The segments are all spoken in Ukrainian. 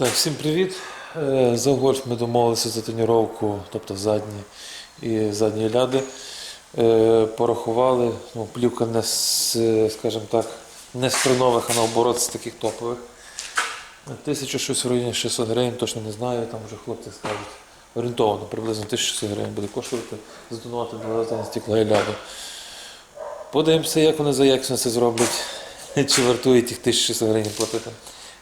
Так, всім привіт. Е, За гольф ми домовилися за тоніровку, тобто задні і задні ляди. Е, Порахували, ну, плівка не з, скажімо так, не з хренових, а наоборот з таких топових. Тисячу щось в районі 600 гривень, точно не знаю, там вже хлопці скажуть. Орієнтовно, приблизно 1600 гривень буде коштувати затонувати задні стекла і ляду. Подивимося, як вони за якісно це зроблять. Чи вартує тих 1600 гривень платити.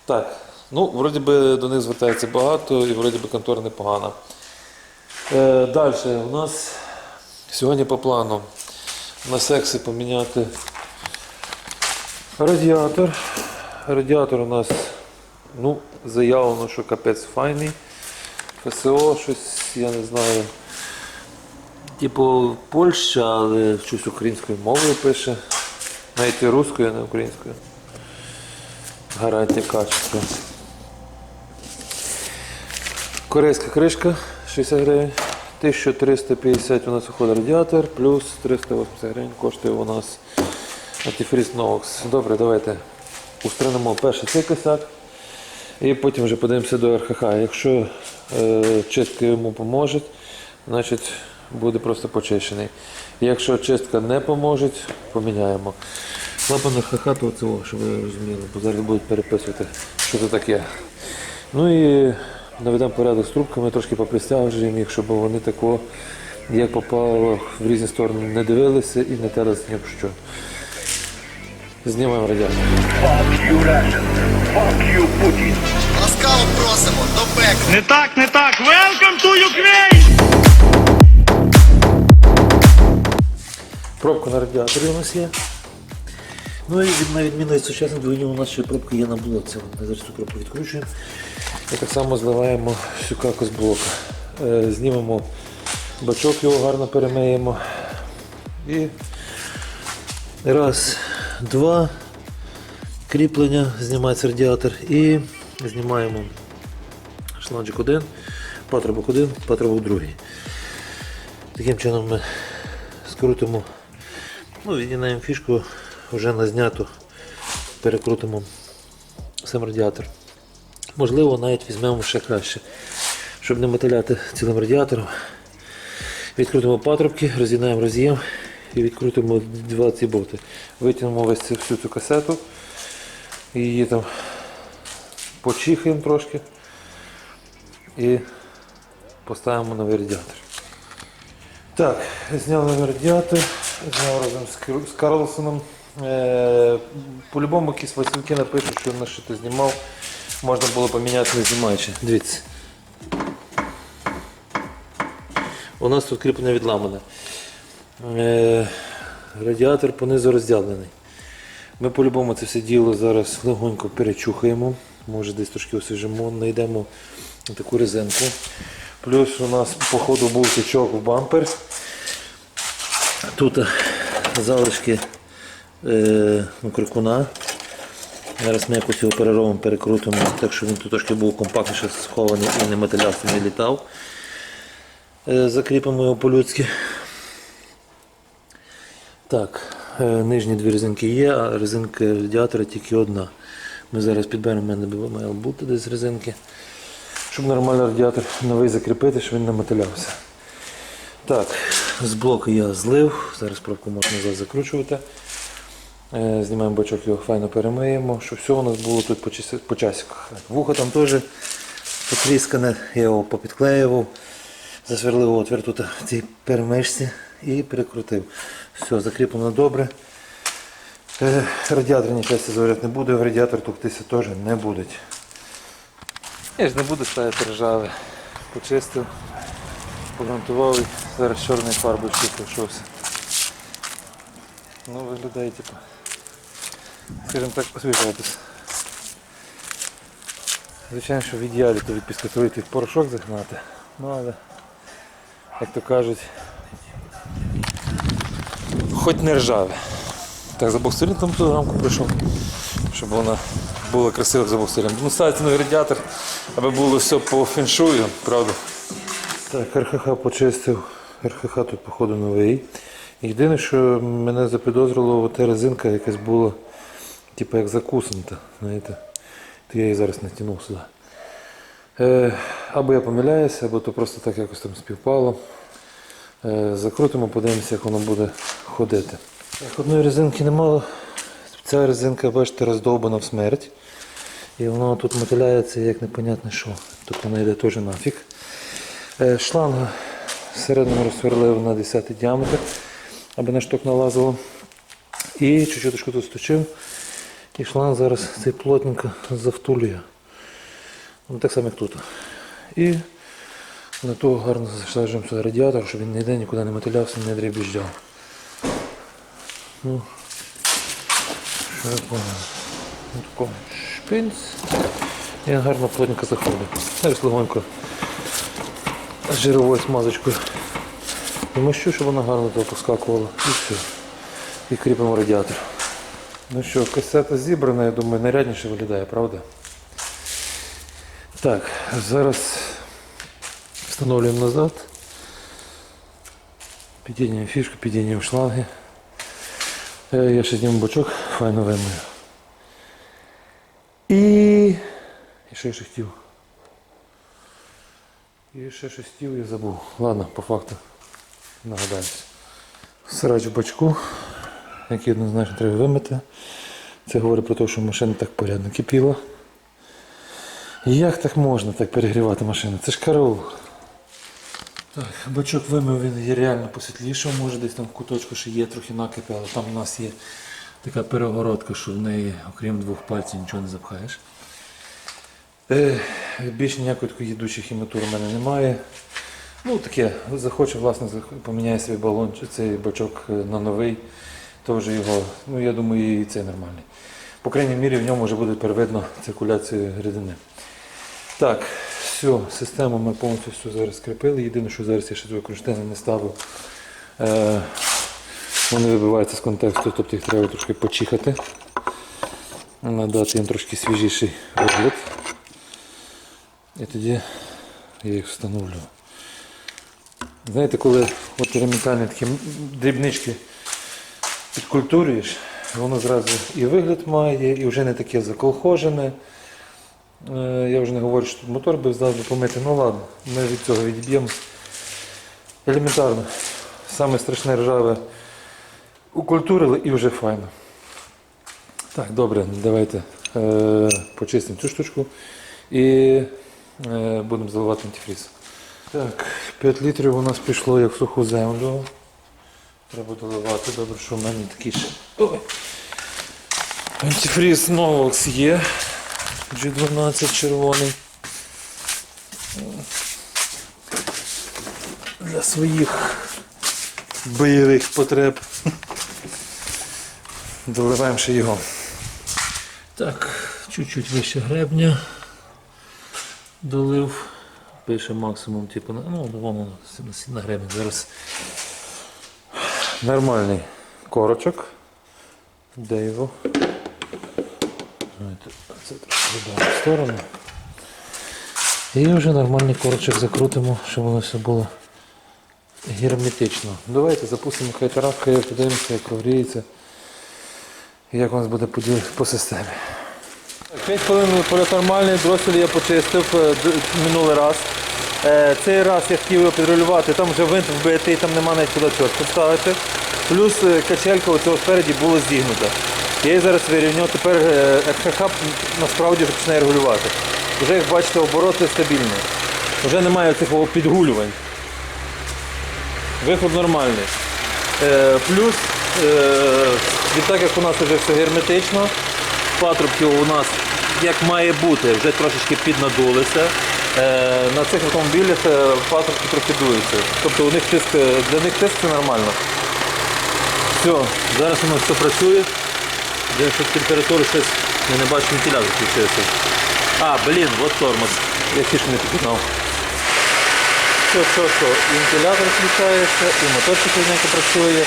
Так, ну, вроді би до них звертається багато і вроді би контора непогана. Е, далі у нас сьогодні по плану на сексі поміняти радіатор. Радіатор у нас ну, заявлено, що капець файний. ФСО, щось, я не знаю. Типу Польща, але щось українською мовою пише. Навіть і руською, а не українською. Гарантія качества. Корейська кришка 60 гривень. 1350 у нас виходить радіатор, плюс 380 гривень коштує у нас антифріз Nox. Добре, давайте устранимо перший цей косяк. І потім вже подивимося до РХХ. Якщо е, чистка йому поможе, значить буде просто почищений. Якщо чистка не поможе, поміняємо. Клапан РХХ, то це, щоб ви розуміли, бо зараз будуть переписувати, що це таке. Ну і наведемо порядок з трубками, трошки попристягуємо їх, щоб вони тако, як попало в різні сторони, не дивилися і не телися ні в що. Знімаємо радіатор. Fuck you Russians. Fuck you Putin. Ласкаво просимо до пекла. Не так, не так. Welcome to Ukraine! Пробка на радіаторі у нас є. Ну і від, на відміну від сучасних двигунів у нас ще пробка є на блоці. Ми зараз цю пробку відкручуємо. І так само зливаємо всю каку з блока. Е, знімемо бачок, його гарно перемиємо. І раз, два, кріплення, знімається радіатор і знімаємо шланжик один, патрубок один, патрубок другий. Таким чином ми скрутимо, ну, відігнаємо фішку вже на зняту, перекрутимо сам радіатор. Можливо, навіть візьмемо ще краще, щоб не мотиляти цілим радіатором. Відкрутимо патрубки, роз'єднаємо роз'єм і відкрутимо два ці болти. Витягнемо весь всю цю касету її там почихаємо трошки і поставимо новий радіатор. Так, зняв новий радіатор, зняв разом з, Карлсоном. Е, по-любому якісь висілки напишуть, що на що ти знімав. Можна було поміняти не знімаючи. Дивіться. У нас тут кріплення відламане. Е, радіатор понизу розділений. Ми по-любому це все діло зараз легонько перечухаємо. Може десь трошки освіжимо, знайдемо таку резинку. Плюс у нас по ходу був течок в бампер. Тут залишки е, крикуна. Зараз ми якось його переробимо, перекрутимо, так щоб він тут трошки був компактніше схований і не мотилявся, не літав. Е, закріпимо його по-людськи. Так, е, нижні дві резинки є, а резинка радіатора тільки одна. Ми зараз підберемо, в мене має бути десь резинки, щоб нормально радіатор новий закріпити, щоб він не мотилявся. Так, з блоку я злив, зараз пробку можна закручувати. Е, Знімаємо бачок, його файно перемиємо, щоб все у нас було тут по, часиках. Вухо там теж потріскане, я його попідклеював, засверлив отвір тут в цій перемичці і перекрутив. Все, закріплено добре. Е, Радіатор нічого заваряти не буде, радіатор товктися теж не буде. Я ж не буду ставити ржаве. Почистив, погрунтував і зараз чорною фарбою пройшовся. Ну, виглядає, типу, скажімо так, освіжатись. Звичайно, що в ідеалі то від порошок загнати. Ну але, як то кажуть, хоч не ржаве. Так, за бокстерин там ту рамку прийшов, щоб вона була красива за бокстерин. Ну, ставиться новий радіатор, аби було все по феншую, правда. Так, РХХ почистив. РХХ тут, походу, новий. Єдине, що мене запідозрило, ота резинка якась була, типу як закусанта, знаєте. То я її зараз натягнув сюди. Е, або я помиляюся, або то просто так якось там співпало. Е, закрутимо, подивимося, як воно буде ходити. Так, одної резинки немало. Ця резинка, бачите, роздовбана в смерть. І воно тут мотиляється як непонятне що. Тут вона йде теж нафіг. Е, шланга всередину розсверлив на 10 діаметр, аби на шток налазило. І чуть-чуть тут сточив. І шланг зараз цей плотненько завтулює. Ну, так само, як тут. І на того гарно засаджуємо сюди радіатор, щоб він ніде нікуди не мотилявся, не дрібіжджав. Ну, що я понял. Ну, шпинц. І гарно плотненько заходить. Зараз легонько жировою смазочкою. Вимощу, щоб вона гарно поскакувала. І все. І кріпимо радіатор. Ну що, касета зібрана, я думаю, нарядніше виглядає, правда? Так, зараз встановлюємо назад. Підійняємо фішку, підійняємо шланги. Е, Я ще зніму бочок, файно вимою. І... І що я ще хотів? І ще хотів і забув. Ладно, по факту нагадаюсь. Срач в бачку, який однозначно треба вимити. Це говорить про те, що машина так порядно кипіла. Як так можна так перегрівати машину? Це ж караул. Так, бачок вимив, він є реально посвітлішав, може десь там в куточку ще є трохи накипи, але там у нас є така перегородка, що в неї, окрім двох пальців, нічого не запхаєш. Е, більш ніякої такої їдучої хіматури в мене немає. Ну таке, захоче, власне, поміняє свій балон, цей бачок е, на новий, то його, ну я думаю, і це нормальний. По крайній мірі в ньому вже буде переведено циркуляцію рідини. Так, все, систему ми повністю всю зараз скріпили. Єдине, що зараз я ще дві кронштейни не ставив. Е, вони вибиваються з контексту, тобто їх треба трошки почихати. Надати їм трошки свіжіший вигляд. І тоді я їх встановлю. Знаєте, коли от такі дрібнички підкультурюєш, воно зразу і вигляд має, і вже не таке заколхожене. Е, Я вже не говорю, що тут мотор би здав помити. Ну ладно, ми від цього відіб'ємо. Елементарно. Саме страшне ржаве укультурили і вже файно. Так, добре, давайте е, почистимо цю штучку і е, будемо заливати антифріз. Так, 5 літрів у нас пішло як в суху землю. Треба доливати, добре, що в мене такий ще. Антифріз Novox є. G12 червоний. Для своїх бойових потреб. Доливаємо ще його. Так, чуть-чуть вище гребня. Долив. Пише максимум, типу, ну, воно на гребень зараз. Нормальний корочок. Де його? Це віддамо в сторону. І вже нормальний корочок закрутимо, щоб воно все було герметично. Давайте запустимо хай тарахкає, подивимося, як прогріється. І як у нас буде поділ по системі. 5 хвилин полет нормальний, дросель я почистив е, минулий раз. Е, Цей раз я хотів його підрегулювати, там вже винт вбитий, там нема навіть куди чітко ставити. Плюс е, качелька оцього спереді була зігнута. Я її зараз вирівняв, тепер е, РХХ насправді вже починає регулювати. Вже як бачите, обороти стабільні. Вже немає цих підгулювань. Виход нормальний. Плюс, відтак як у нас вже все герметично, патрубки у нас як має бути, вже трошечки піднадулися. Е, на цих автомобілях е, патрубки трохи дуються. Тобто у них тиск, е, для них тиск це нормально. Все, зараз у нас все працює. Я щось температуру щось я не бачу вентилятор включився. А, блін, от тормоз. Я фішку не підігнав. Все, все, все. І вентилятор включається, і моторчик рівненько працює.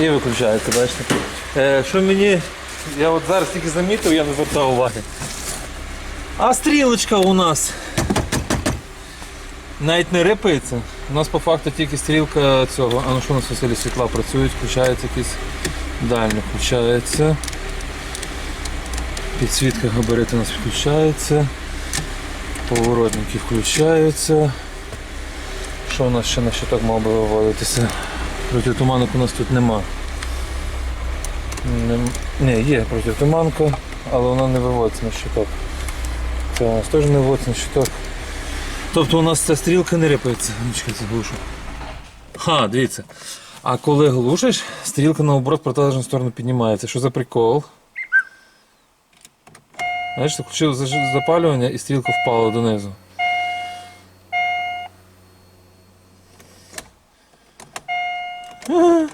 І виключається, бачите. Е, що мені Я от зараз тільки замітив, я не звертав уваги. А стрілочка у нас навіть не рипається. У нас по факту тільки стрілка цього. А ну що у нас Василі світла працюють, включається якийсь дальньо включається. Підсвітка габарити у нас включається. Поворотники включаються. Що у нас ще на щиток мав би виводитися? Протитуманок у нас тут нема. Нем- Ні, є протитуманка, але вона не виводиться на щиток. Це у нас теж не виводиться на щиток. Тобто у нас ця стрілка не рипається. Ну, чекайте, глушу. Ха, дивіться. А коли глушиш, стрілка наоборот в протилежну сторону піднімається. Що за прикол? Знаєш, включив запалювання і стрілка впала донизу. Ага.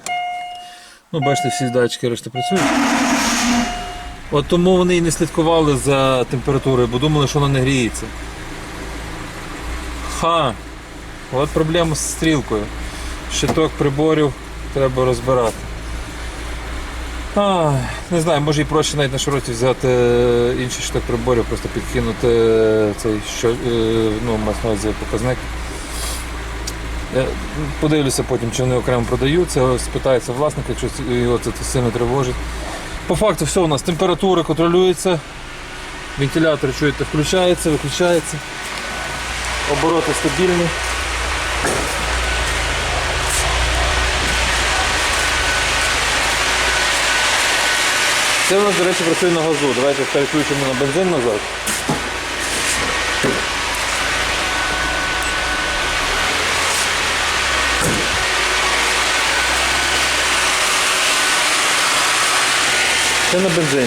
Ну, бачите, всі датчики решта працюють. От тому вони і не слідкували за температурою, бо думали, що вона не гріється. Ха! От проблема з стрілкою. Щиток приборів треба розбирати. А, не знаю, може і проще навіть на широті взяти е, інший щиток приборів, просто підкинути е, цей що, е, ну, увазі показник. Я подивлюся потім, чи вони окремо продаються, спитається власник, якщо його це сильно тривожить. По факту все у нас температура контролюється, вентилятор, чуєте, включається, виключається, обороти стабільні. Це у нас, до речі, працює на газу. Давайте переключимо на бензин назад. Це на бензині.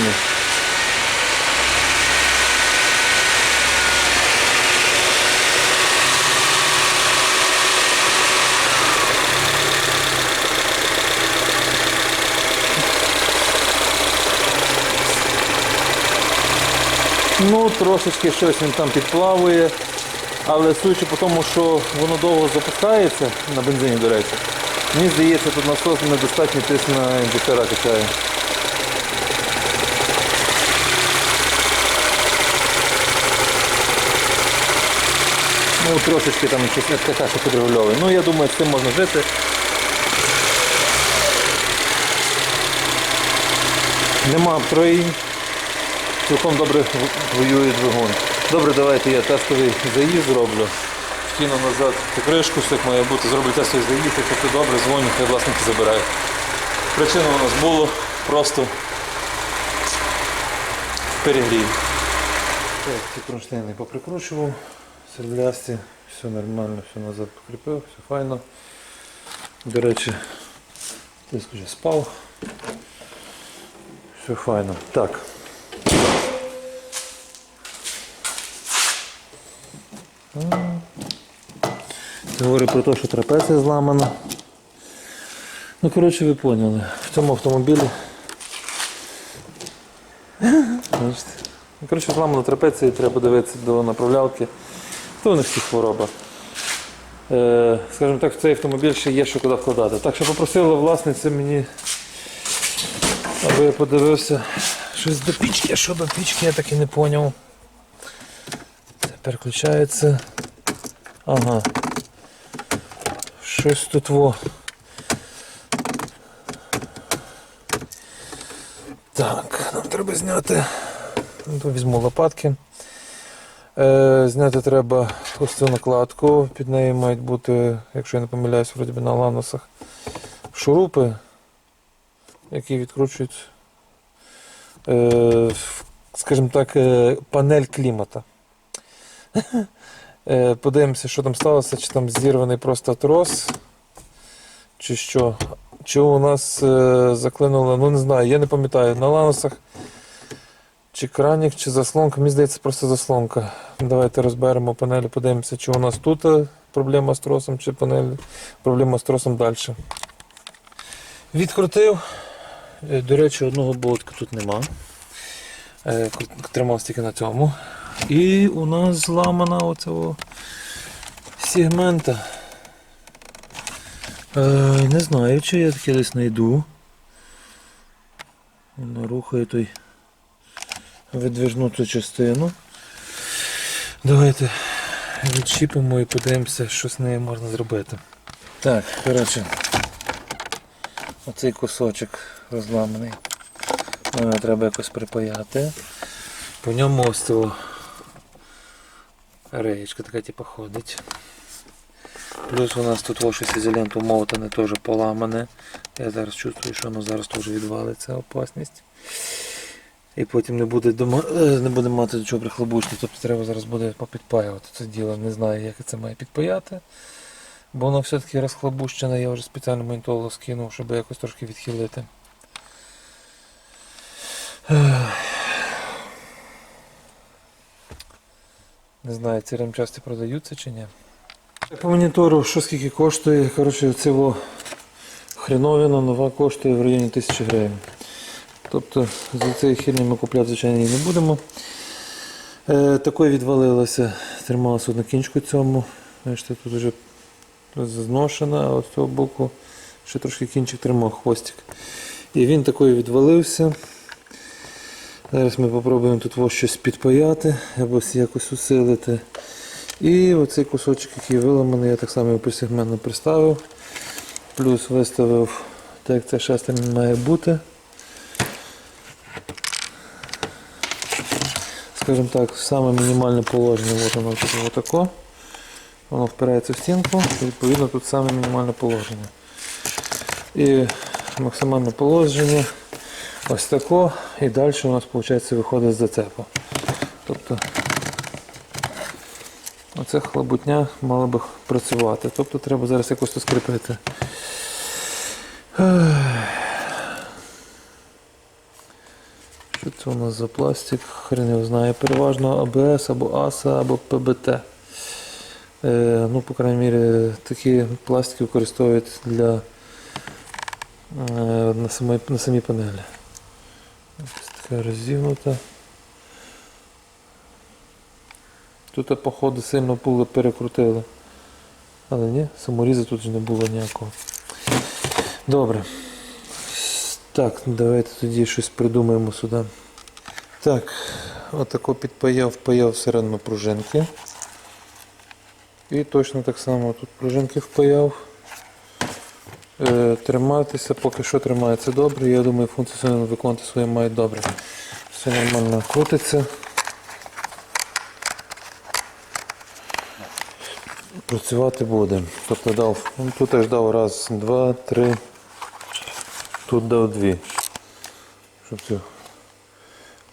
Ну, трошечки щось він там підплавує, але судячи по тому, що воно довго запускається на бензині, до речі, мені здається, тут насос недостатньо тиск на індуктора качає. Ну, трошечки там така, що підрегульовує. Ну, я думаю, з цим можна жити. Нема троїнь. Цілком добре воює двигун. Добре, давайте я тестовий заїзд зроблю. Кину назад покришку, все як має бути, зроблю тестовий заїзд, якщо все добре, дзвоню, хай власники забирають. Причина у нас було просто перегрів. Так, ці кронштейни поприкручував, сервлясті, все нормально, все назад покріпив, все файно. До речі, тиск вже спав. Все файно. Так. Це говорить про те, що трапеція зламана. Ну, коротше, ви поняли. В цьому автомобілі. Ну, коротше, зламана трапеція, треба дивитися до направлялки. То у них всі хвороба. Е, скажімо так, в цей автомобіль ще є що куди вкладати. Так що попросила власниця мені, аби я подивився щось до пічки, а що до пічки, я так і не зрозумів. Це переключається. Ага. Щось тут во. Так, нам треба зняти. Ну, Візьму лопатки. Е, зняти треба ось цю накладку. Під нею мають бути, якщо я не помиляюсь, вроді би на ланосах, шурупи, які відкручують, е, скажімо так, е, панель клімата. Подивимося, що там сталося, чи там зірваний просто трос, чи що. Чи у нас заклинуло, ну не знаю, я не пам'ятаю, на ланосах чи кранік, чи заслонка. Мені здається, просто заслонка. Давайте розберемо панелі, подивимося, чи у нас тут е, проблема з тросом, чи панель, проблема з тросом далі. Відкрутив. Е, До речі, одного болтика тут нема. Е, Тримав тільки на цьому. І у нас зламана оцього сегмента. Не знаю, чи я таке десь знайду. Воно рухає той видвижну цю частину. Давайте відчіпимо і подивимося, що з нею можна зробити. Так, коротше, оцей кусочок розламаний. Його треба якось припаяти. По ньому ось цього реєчка така типу ходить. Плюс у нас тут щось ізоленту мотане теж поламане. Я зараз чувствую, що воно зараз теж відвалиться опасність. І потім не буде, дома, е, не буде мати до чого прихлобучити. Тобто треба зараз буде попідпаювати це діло. Не знаю, як це має підпаяти. Бо воно все-таки розхлобущене, я вже спеціально монітолог скинув, щоб якось трошки відхилити. Не знаю, ці ремчасти продаються чи ні. По монітору, що скільки коштує, коротше, цього хреновина нова коштує в районі 1000 гривень. Тобто за цієї херні ми купляти, звичайно, її не будемо. Е, такої відвалилося, трималася на кінчику цьому. Бачите, тут вже зношена, а з цього боку ще трошки кінчик тримав хвостик. І він такою відвалився. Зараз ми спробуємо тут ось щось підпаяти або якось усилити. І оцей кусочок, який виламаний, я так само його посігменно приставив. Плюс виставив, так як це шестерня має бути. Скажімо так, саме мінімальне положення, от воно тут отако. Воно впирається в стінку, і відповідно тут саме мінімальне положення. І максимальне положення ось тако, і далі у нас виходить виходить з зацепу. Тобто оце хлопутня мала би працювати. Тобто треба зараз якось то скріпити. Ех. Що це у нас за пластик? Хрен його знає. Переважно АБС або АСА або ПБТ. Е, ну, по крайній мірі, такі пластики використовують для е, на, самій, на самій панелі. Ось така розігнута. Тут, походу, сильно пули перекрутили. Але ні, саморіза тут ж не було ніякого. Добре. Так, давайте тоді щось придумаємо сюди. Так, отако підпаяв, впаяв всередину пружинки. І точно так само тут пружинки впаяв. Е, триматися, поки що тримається добре. Я думаю, функцію виконувати своє має добре. Все нормально крутиться. Працювати буде. Тобто дав, ну, тут теж дав раз, два, три. Тут дав дві, щоб цю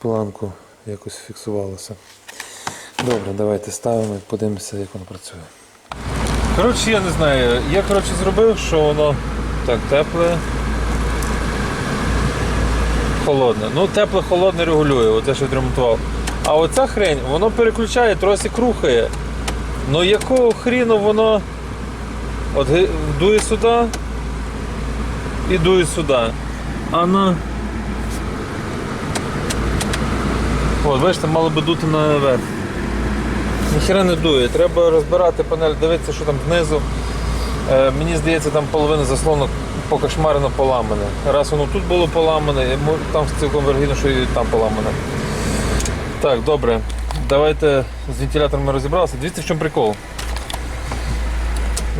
планку якось фіксувалося. Добре, давайте ставимо і подивимося, як воно працює. Коротше, я не знаю. Я коротше зробив, що воно так тепле. Холодне. Ну, тепле, холодне регулює, оце що відремонтував. А оця хрень, воно переключає, тросик рухає. Ну якого хріну воно от дує сюди і дує сюди. А на. От, бачите, мало би дути наверх. Ніхера не дує. Треба розбирати панель, дивитися, що там знизу. Е, мені здається, там половина заслонок покошмарено поламане. Раз воно тут було поламане, там цілком вергідно, що і там поламане. Так, добре. Давайте з вентилятором ми розібралися. Дивіться, в чому прикол.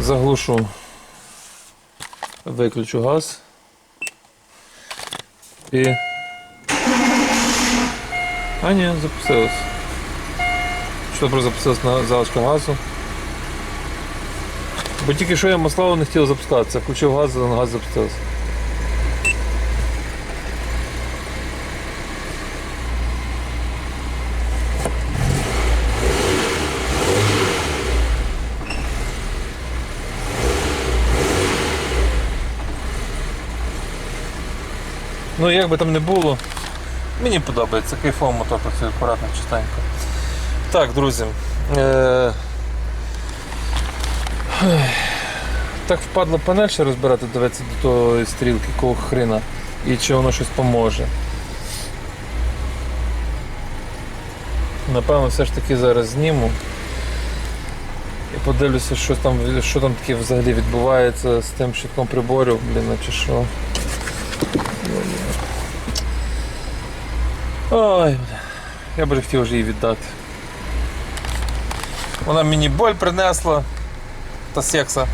Заглушу. Виключу газ. І. А ні, запустилось. Що просто запустилось на залишку газу. Бо тільки що я масло не хотів запускатися. Включив газ, а газ запустився. Ну як би там не було, мені подобається кайфово мотор працює акуратно, чистенько. Так, друзі. Е... Так впадло панель ще розбирати, дивитися до тої стрілки, кого хрена, і чи воно щось поможе. Напевно, все ж таки зараз зніму. І подивлюся, що там, що там таке взагалі відбувається з тим щитком приборів, блін, чи що. Ой, я б хотів вже її віддати. Вона мені боль принесла та секса.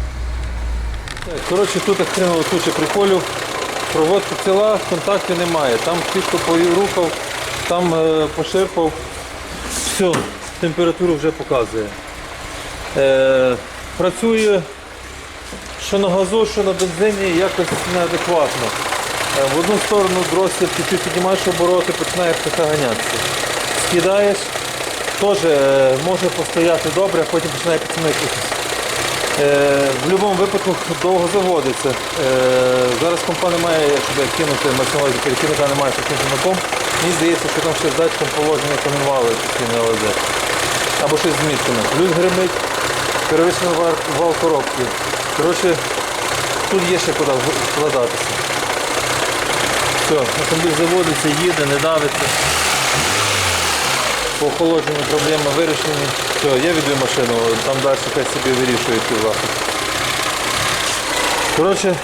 Коротше, тут хреново туча приколів. Проводка ціла, контактів немає. Там чітко порухав, там е, поширпав. Все, температуру вже показує. Е, працює що на газу, що на бензині якось неадекватно. Е, В одну сторону дросіль чуть-чуть піднімаєш обороти, починає трохи ганятися. Скидаєш, теж е, може постояти добре, а потім починає підсмикуватися. Е, в будь-якому випадку довго заводиться. Зараз компа немає, щоб кинути максимально перекинути, а немає таким замиком. Мені здається, що там з датчиком положення камінвали постійно ЛЗ. Або щось зміщено. Плюс гримить, перевищений вал коробки. Коротше, тут є ще куди вкладатися. Все, автомобіль заводиться, їде, не давиться. По охолодженню проблеми вирішені. Все, я відвів машину, там далі хай собі ці захист. Коротше,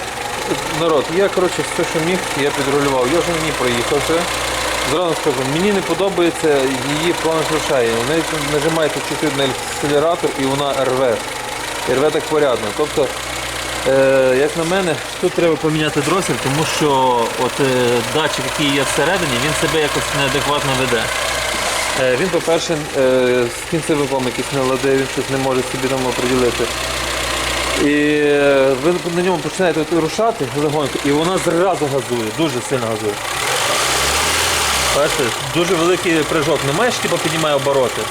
народ, я коротше, все, що міг, я підрулював. Я вже ній проїхав вже. Зразу скажу, мені не подобається її план неї нажимаєте чуть на акселератор і вона рве. І рве так порядно. Тобто, е, як на мене, тут треба поміняти дросель, тому що от, е, датчик, який є всередині, він себе якось неадекватно веде. Е, Він, по-перше, е, з кінцевиком якийсь не ладе, він щось не може собі там оприділити. І е, ви на ньому починаєте от рушати легонько, і вона зразу газує, дуже сильно газує. Бачите, дуже великий прыжок. Не маєш, типу, піднімає обороти.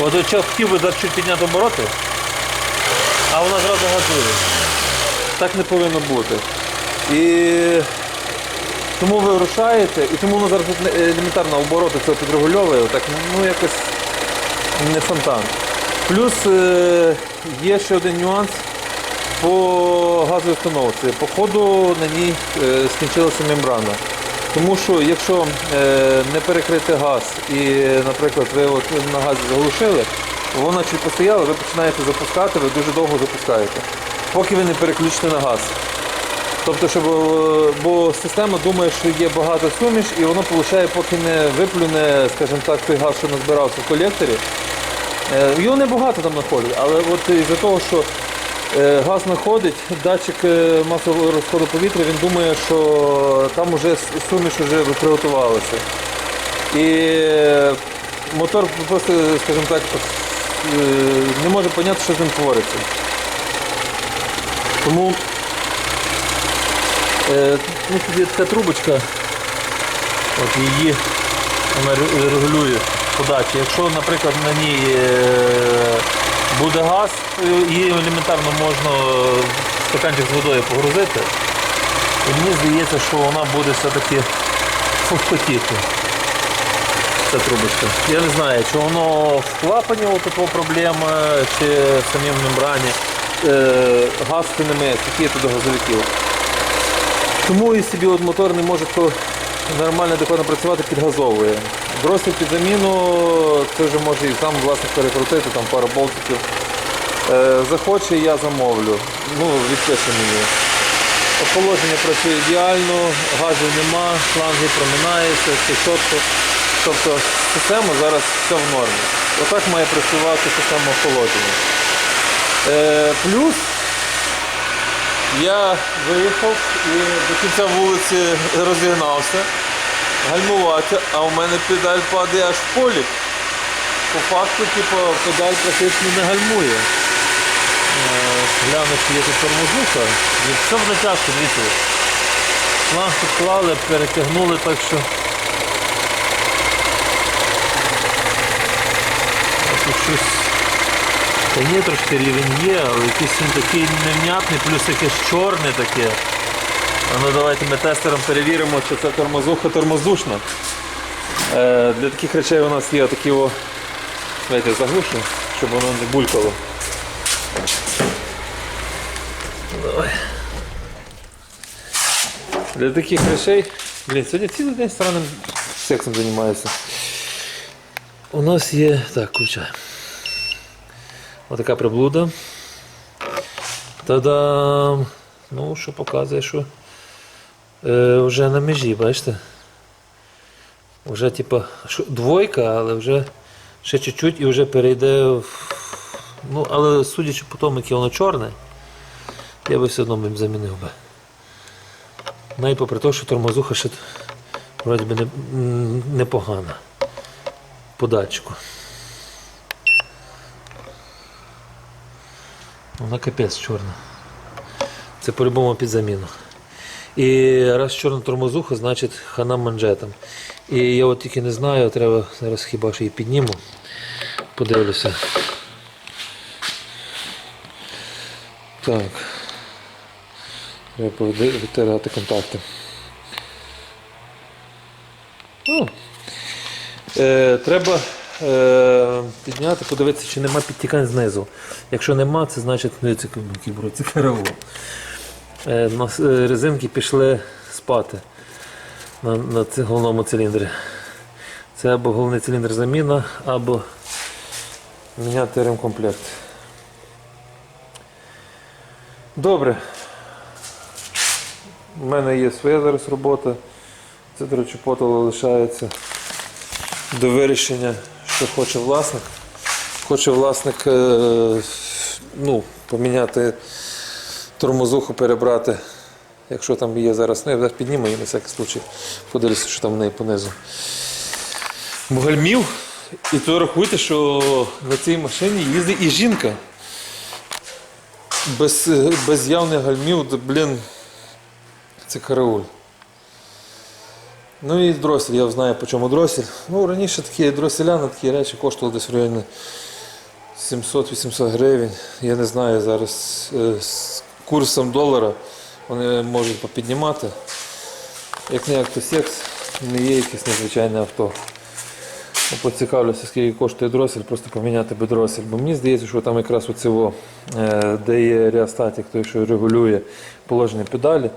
От якщо хотів би чуть підняти обороти, а вона зразу газує. Так не повинно бути. І тому ви рушаєте, і тому воно зараз тут елементарно обороти це підрегульовує, так, ну якось не фонтан. Плюс е, є ще один нюанс по газовій установці. По ходу на ній е, скінчилася мембрана. Тому що якщо е, не перекрити газ і, наприклад, ви от на газі заглушили, вона чуть постояла, ви починаєте запускати, ви дуже довго запускаєте, поки ви не переключите на газ. Тобто, щоб, е, бо система думає, що є багато суміш, і воно получає, поки не виплюне, скажімо так, той газ, що назбирався в колекторі. Е, Його небагато там знаходить, але от із-за того, що е, газ знаходить, датчик масового розходу повітря, він думає, що там вже суміш вже приготувалася. І мотор просто, скажімо так, не може зрозуміти, що з ним твориться. Тому Е, ну, тут є така трубочка, от її вона регулює подачу. Якщо, наприклад, на ній е, буде газ, її елементарно можна стаканчик з водою погрузити. І мені здається, що вона буде все-таки фухтотіти. Ця трубочка. Я не знаю, чи воно в клапані от проблема, чи в самій мембрані. Газ ти не миє, які тут до газовиків. Тому і собі от мотор не може нормально адекватно працювати, підгазовує. Бросив під заміну, це вже може і сам власник перекрутити, там пару болтиків. Е, захоче, я замовлю. Ну, відпише мені. Охолодження працює ідеально, газів нема, шланги проминається, все чітко. Тобто система зараз все в нормі. Отак має працювати система охолодження. Е, плюс я виїхав і до кінця вулиці розігнався, гальмувати, а у мене педаль падає аж в полік. По факту, типу, педаль практично не гальмує. Е, Гляну, чи є тут тормозуха. Все буде тяжко, дивіться. Шланг підклали, перетягнули, так що. Тут щось та ні, трошки рівень є, але якийсь він такий невнятний, плюс якесь чорне таке. А ну давайте ми тестером перевіримо, чи це тормозуха тормоздушна. Е, для таких речей у нас є такі о. Давайте заглушу, щоб воно не булькало. Давай. Для таких речей. Блін, сьогодні цілий день странним сексом займаюся. У нас є. Так, включаємо. Отака приблуда. Та-дам! Ну, що показує, що е, вже на межі, бачите? Вже типа двойка, але вже ще чуть-чуть і вже перейде в. Ну, але судячи по тому, яке воно чорне, я би все одно б замінив би. Навіть попри те, що тормозуха ще вроді би не, непогана. По датчику. Вона капець чорна. Це по-любому під заміну. І раз чорна тормозуха, значить хана манжетом. І я от тільки не знаю, треба зараз хіба що її підніму. Подивлюся. Так. Треба витирати контакти. Ну, е, треба підняти, подивитися, чи нема підтікань знизу. Якщо нема, це значить ну, це, це, це караул. Е, е, резинки пішли спати на, на головному циліндрі. Це або головний циліндр заміна, або міняти ремкомплект. Добре. У мене є своя зараз робота. Це, до речі, потоло лишається до вирішення, що хоче власник. Хоче власник е, ну, поміняти тормозуху, перебрати. Якщо там є зараз, ну я підніму її на всякий случай, подивлюся, що там в неї понизу. Гальмів. І то рахуйте, що на цій машині їздить і жінка. Без, е, без явних гальмів, блін, це карауль. Ну і дросель, я знаю по чому дросель. Ну, раніше такі дроселя на такі речі коштували десь в районі 700-800 гривень. Я не знаю зараз е, з курсом долара вони можуть попіднімати. Як не як то секс, не є якесь незвичайне авто. Ну, Поцікавлюся, скільки коштує дросель, просто поміняти би дросель. Бо мені здається, що там якраз оцього, е, де є реостатик, той, що регулює положення педалі,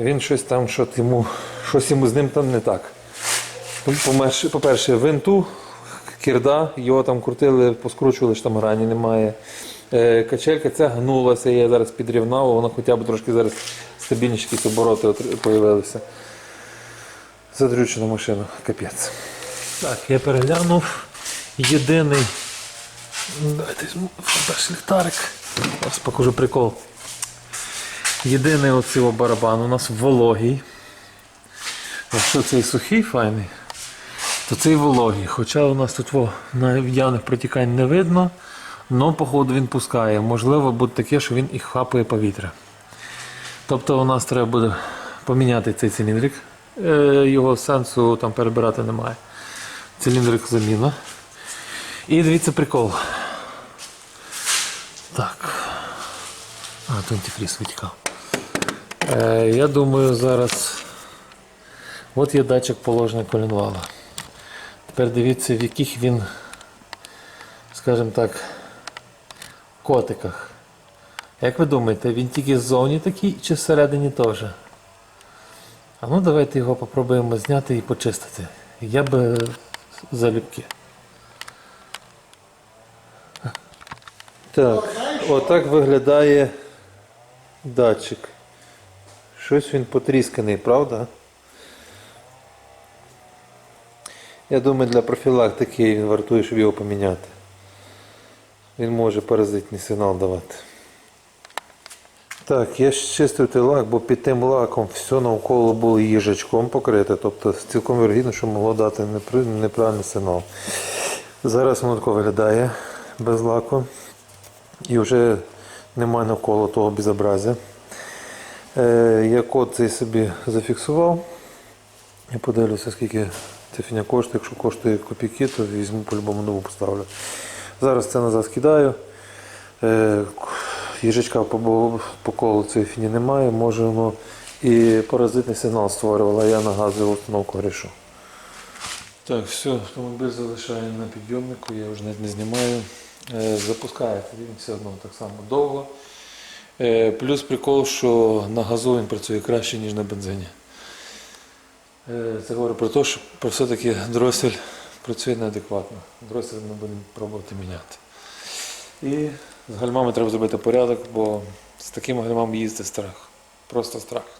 він щось там, що йому, щось йому з ним там не так. По-перше, винту, кірда, його там крутили, поскручували, що там грані немає. Е, Качелька ця гнулася, я зараз підрівнав, вона хоча б трошки зараз стабільніші якісь обороти з'явилися. Задрючена машина, капець. Так, я переглянув. Єдиний. Давайте візьму ліхтарик. Зараз покажу прикол. Єдиний оцей барабан у нас вологий. Якщо цей сухий файний, то цей вологий. Хоча у нас тут во, явних протікань не видно, але походу він пускає. Можливо, буде таке, що він і хапає повітря. Тобто у нас треба буде поміняти цей циліндрик. Е, Його сенсу там перебирати немає. Циліндрик заміна. І дивіться прикол. Так. А, то антифріз витікав. Е, я думаю, зараз. От є датчик положення колінвала. Тепер дивіться, в яких він, скажімо так, котиках. Як ви думаєте, він тільки ззовні такий чи всередині теж? А ну давайте його попробуємо зняти і почистити. Я би залюбки. Так, отак виглядає датчик. Щось він потрісканий, правда? Я думаю, для профілактики він вартує, щоб його поміняти. Він може паразитний сигнал давати. Так, я чистив той лак, бо під тим лаком все навколо було їжачком покрите, тобто цілком вірогідно, що могло дати неправильний сигнал. Зараз воно тако виглядає без лаку. І вже немає навколо того безобразя. Е, я код цей собі зафіксував. Я подивлюся, скільки ця фіня коштує. Якщо коштує копійки, то візьму по-любому нову поставлю. Зараз це назад скидаю. Е, Їжачка по, по колу цієї фіні немає, може воно і паразитний сигнал створювало, я на газову установку грішу. Так, все, автомобіль залишаю на підйомнику, я вже не знімаю. Е, Запускається він все одно так само довго. Е, Плюс прикол, що на газу він працює краще, ніж на бензині. Е, Це говорить про те, що все-таки дросель працює неадекватно. Дросель ми будемо пробувати міняти. І з гальмами треба зробити порядок, бо з такими гальмами їздити страх. Просто страх.